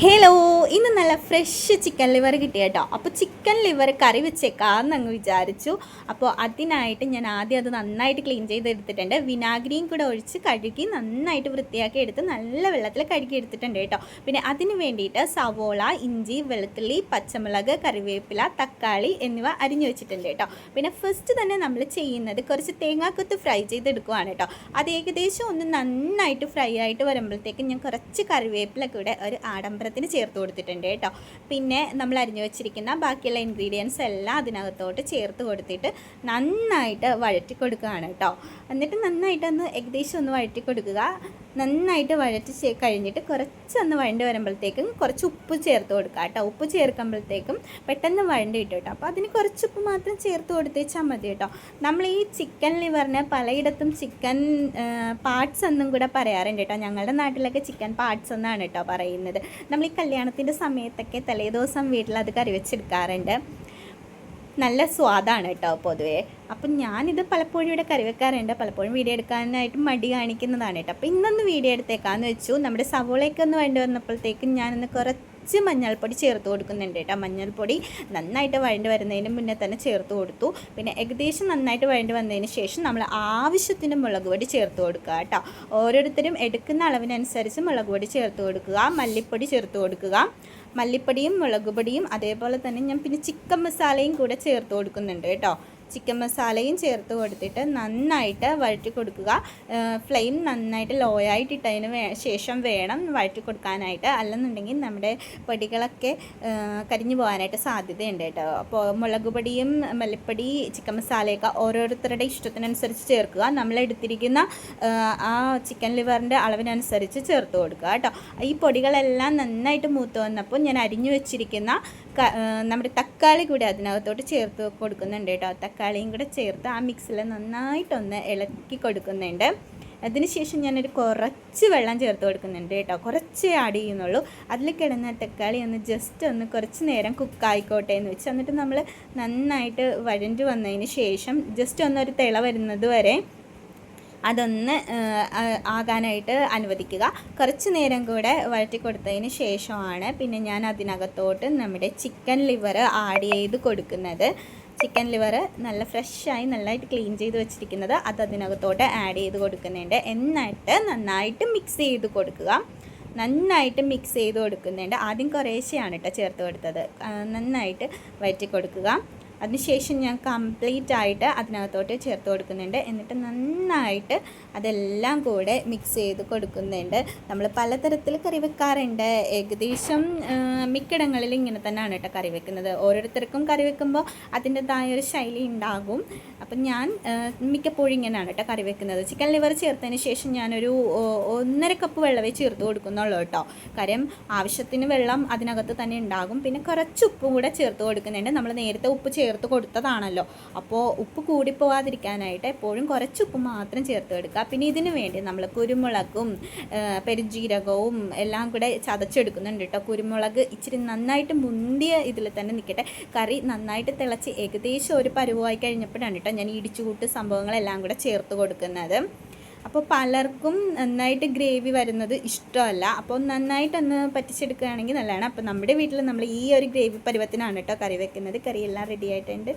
Hello! ഇന്ന് നല്ല fresh chicken liver കിട്ടി കേട്ടോ. അപ്പോൾ ചിക്കൻ ലിവർ കറി വെച്ചേക്കാമെന്ന് അങ്ങ് വിചാരിച്ചു. അപ്പോൾ അതിനായിട്ട് ഞാൻ ആദ്യം അത് നന്നായിട്ട് ക്ലീൻ ചെയ്തെടുത്തിട്ടുണ്ട്. വിനാഗിരിയും കൂടെ ഒഴിച്ച് കഴുകി നന്നായിട്ട് വൃത്തിയാക്കി എടുത്ത് നല്ല വെള്ളത്തിൽ കഴുകി എടുത്തിട്ടുണ്ട് കേട്ടോ. പിന്നെ അതിന് വേണ്ടിയിട്ട് സവോള ഇഞ്ചി വെളുത്തുള്ളി പച്ചമുളക് കറിവേപ്പില തക്കാളി എന്നിവ അരിഞ്ഞു വെച്ചിട്ടുണ്ട് കേട്ടോ. പിന്നെ ഫസ്റ്റ് തന്നെ നമ്മൾ ചെയ്യുന്നത് കുറച്ച് തേങ്ങാക്കൊത്ത് ഫ്രൈ ചെയ്തെടുക്കുവാണ് കേട്ടോ. അത് ഏകദേശം ഒന്ന് നന്നായിട്ട് ഫ്രൈ ആയിട്ട് വരുമ്പോഴത്തേക്കും ഞാൻ കുറച്ച് കറിവേപ്പില കൂടെ ഒരു ആഡംബരത്തിന് ചേർത്ത് കൊടുത്തിട്ടുണ്ട് കേട്ടോ. പിന്നെ നമ്മൾ അരിഞ്ഞു വെച്ചിരിക്കുന്ന ബാക്കിയുള്ള ഇൻഗ്രീഡിയൻസ് എല്ലാം അതിനകത്തോട്ട് ചേർത്ത് കൊടുത്തിട്ട് നന്നായിട്ട് വഴറ്റി കൊടുക്കുകയാണ് കേട്ടോ. എന്നിട്ട് നന്നായിട്ടൊന്ന് ഏകദേശം ഒന്ന് വഴറ്റി കൊടുക്കുക നന്നായിട്ട് വഴറ്റി കഴിഞ്ഞിട്ട് കുറച്ച് കുറച്ചൊന്ന് വഴണ്ട് വരുമ്പോഴത്തേക്കും കുറച്ച് ഉപ്പ് ചേർത്ത് കൊടുക്കുക കേട്ടോ. ഉപ്പ് ചേർക്കുമ്പോഴത്തേക്കും പെട്ടെന്ന് വഴണ്ട് കിട്ടും കേട്ടോ. അപ്പോൾ അതിന് കുറച്ച് ഉപ്പ് മാത്രം ചേർത്ത് കൊടുത്തേച്ചാൽ മതി കേട്ടോ. നമ്മൾ ഈ ചിക്കൻ ലിവറിന് പലയിടത്തും ചിക്കൻ പാർട്സ് എന്നും കൂടെ പറയാറുണ്ട് കേട്ടോ. ഞങ്ങളുടെ നാട്ടിലൊക്കെ ചിക്കൻ പാർട്സ് എന്നാണ് കേട്ടോ പറയുന്നത്. നമ്മൾ ഈ കല്യാണത്തിന്റെ സമയത്തൊക്കെ തലേദിവസം വീട്ടിൽ അത് കറി വെച്ചെടുക്കാറുണ്ട്. നല്ല സ്വാദാണ് കേട്ടോ പൊതുവേ. അപ്പം ഞാനിത് പലപ്പോഴും ഇവിടെ കറി വെക്കാറുണ്ട് പലപ്പോഴും വീഡിയോ എടുക്കാനായിട്ട് മടി കാണിക്കുന്നതാണ് കേട്ടോ. അപ്പോൾ ഇന്നൊന്ന് വീഡിയോ എടുത്തേക്കാന്ന് വെച്ചു. നമ്മുടെ സവോളയൊക്കെ ഒന്ന് വേണ്ടി വന്നപ്പോഴത്തേക്കും ഞാനൊന്ന് കുറച്ച് മഞ്ഞൾപ്പൊടി ചേർത്ത് കൊടുക്കുന്നുണ്ട് കേട്ടോ. മഞ്ഞൾപ്പൊടി നന്നായിട്ട് വഴണ്ട് വരുന്നതിന് മുന്നേ തന്നെ ചേർത്ത് കൊടുത്തു. പിന്നെ ഏകദേശം നന്നായിട്ട് വഴണ്ട് വന്നതിന് ശേഷം നമ്മൾ ആവശ്യത്തിന് മുളക് പൊടി ചേർത്ത് കൊടുക്കുക കേട്ടോ. ഓരോരുത്തരും എടുക്കുന്ന അളവിനനുസരിച്ച് മുളക് പൊടി ചേർത്ത് കൊടുക്കുക മല്ലിപ്പൊടി ചേർത്ത് കൊടുക്കുക. മല്ലിപ്പൊടിയും മുളക് പൊടിയും അതേപോലെ തന്നെ ഞാൻ പിന്നെ ചിക്കൻ മസാലയും കൂടെ ചേർത്ത് കൊടുക്കുന്നുണ്ട് കേട്ടോ. ചിക്കൻ മസാലയും ചേർത്ത് കൊടുത്തിട്ട് നന്നായിട്ട് വഴറ്റി കൊടുക്കുക. ഫ്ലെയിം നന്നായിട്ട് ലോ ആയിട്ട് ഇട്ടതിന് വേ ശേഷം വേണം വഴറ്റി കൊടുക്കാനായിട്ട്. അല്ലെന്നുണ്ടെങ്കിൽ നമ്മുടെ പൊടികളൊക്കെ കരിഞ്ഞു പോകാനായിട്ട് സാധ്യതയുണ്ട് കേട്ടോ. അപ്പോൾ മുളക് പൊടിയും മല്ലിപ്പൊടി ചിക്കൻ മസാലയൊക്കെ ഓരോരുത്തരുടെ ഇഷ്ടത്തിനനുസരിച്ച് ചേർക്കുക. നമ്മൾ എടുത്തിരിക്കുന്ന ആ ചിക്കൻ ലിവറിന്റെ അളവിനനുസരിച്ച് ചേർത്ത് കൊടുക്കുക കേട്ടോ. ഈ പൊടികളെല്ലാം നന്നായിട്ട് മൂത്ത് വന്നപ്പോൾ ഞാൻ അരിഞ്ഞു വെച്ചിരിക്കുന്ന നമ്മുടെ തക്കാളി കൂടി അതിനകത്തോട്ട് ചേർത്ത് കൊടുക്കുന്നുണ്ട് കേട്ടോ. തക്കാളിയും കൂടെ ചേർത്ത് ആ മിക്സിൽ നന്നായിട്ടൊന്ന് ഇളക്കി കൊടുക്കുന്നുണ്ട്. അതിനുശേഷം ഞാനൊരു കുറച്ച് വെള്ളം ചേർത്ത് കൊടുക്കുന്നുണ്ട് കേട്ടോ. കുറച്ച് ആഡ് ചെയ്യുന്നുള്ളൂ. അതിൽ കിടന്ന തക്കാളി ഒന്ന് ജസ്റ്റ് ഒന്ന് കുറച്ച് നേരം കുക്കായിക്കോട്ടെ എന്ന് വെച്ച്. എന്നിട്ട് നമ്മൾ നന്നായിട്ട് വഴഞ്ഞു വന്നതിന് ശേഷം ജസ്റ്റ് ഒന്നൊരു തിള വരുന്നത് വരെ അതൊന്ന് ആകാനായിട്ട് അനുവദിക്കുക. കുറച്ച് നേരം കൂടെ വഴറ്റി കൊടുത്തതിന് ശേഷമാണ് പിന്നെ ഞാൻ അതിനകത്തോട്ട് നമ്മുടെ ചിക്കൻ ലിവർ ആഡ് ചെയ്ത് കൊടുക്കുന്നത്. ചിക്കൻ ലിവർ നല്ല ഫ്രഷായി നല്ലതായിട്ട് ക്ലീൻ ചെയ്ത് വെച്ചിരിക്കുന്നത് അത് അതിനകത്തോട്ട് ആഡ് ചെയ്ത് കൊടുക്കുന്നുണ്ട്. എന്നിട്ട് നന്നായിട്ട് മിക്സ് ചെയ്ത് കൊടുക്കുക. നന്നായിട്ട് മിക്സ് ചെയ്ത് കൊടുക്കുന്നുണ്ട്. ആദ്യം കുറേശ്ശെയാണ് കേട്ടോ ചേർത്ത് കൊടുത്തത്. നന്നായിട്ട് വഴറ്റി കൊടുക്കുക അതിനുശേഷം ഞാൻ കംപ്ലീറ്റ് ആയിട്ട് അതിനകത്തോട്ട് ചേർത്ത് കൊടുക്കുന്നുണ്ട്. എന്നിട്ട് നന്നായിട്ട് അതെല്ലാം കൂടെ മിക്സ് ചെയ്ത് കൊടുക്കുന്നുണ്ട്. നമ്മൾ പലതരത്തിൽ കറി വെക്കാറുണ്ട്. ഏകദേശം മിക്കിടങ്ങളിൽ ഇങ്ങനെ തന്നെയാണ് കേട്ടോ കറി വെക്കുന്നത്. ഓരോരുത്തർക്കും കറി വെക്കുമ്പോൾ അതിന്റെതായ ഒരു ശൈലി ഉണ്ടാകും. അപ്പം ഞാൻ മിക്കപ്പോഴും ഇങ്ങനെയാണ് കേട്ടോ കറി വെക്കുന്നത്. ചിക്കൻ ലിവർ ചേർത്തതിന് ശേഷം ഞാനൊരു ഒന്നര കപ്പ് വെള്ളമേ ചേർത്ത് കൊടുക്കുന്നുള്ളൂ കേട്ടോ. കാര്യം ആവശ്യത്തിന് വെള്ളം അതിനകത്ത് തന്നെ ഉണ്ടാകും. പിന്നെ കുറച്ച് ഉപ്പും കൂടെ ചേർത്ത് കൊടുക്കുന്നുണ്ട്. നമ്മൾ നേരത്തെ ഉപ്പ് ചേർത്ത് കൊടുത്തതാണല്ലോ. അപ്പോൾ ഉപ്പ് കൂടിപ്പോവാതിരിക്കാനായിട്ട് എപ്പോഴും കുറച്ച് ഉപ്പ് മാത്രം ചേർത്ത് കൊടുക്കുക. പിന്നെ ഇതിന് വേണ്ടി നമ്മൾ കുരുമുളകും പെരുജീരകവും എല്ലാം കൂടെ ചതച്ചെടുക്കുന്നുണ്ട് കേട്ടോ കുരുമുളക് ഇച്ചിരി നന്നായിട്ട് മുന്തിയ ഇതിൽ തന്നെ നിൽക്കട്ടെ കറി നന്നായിട്ട് തിളച്ച് ഏകദേശം ഒരു പരുവമായി കഴിഞ്ഞപ്പോഴാണ് കേട്ടോ ഞാൻ ഇടിച്ചുകൂട്ട് സംഭവങ്ങളെല്ലാം കൂടെ ചേർത്ത് കൊടുക്കുന്നത്. അപ്പോൾ പലർക്കും നന്നായിട്ട് ഗ്രേവി വരുന്നത് ഇഷ്ടമല്ല. അപ്പോൾ നന്നായിട്ടൊന്ന് പറ്റിച്ചെടുക്കുകയാണെങ്കിൽ നല്ലതാണ്. അപ്പോൾ നമ്മുടെ വീട്ടിൽ നമ്മൾ ഈ ഒരു ഗ്രേവി പരുവത്തിനാണ് കേട്ടോ കറി വെക്കുന്നത്. കറി എല്ലാം റെഡി ആയിട്ടുണ്ട്.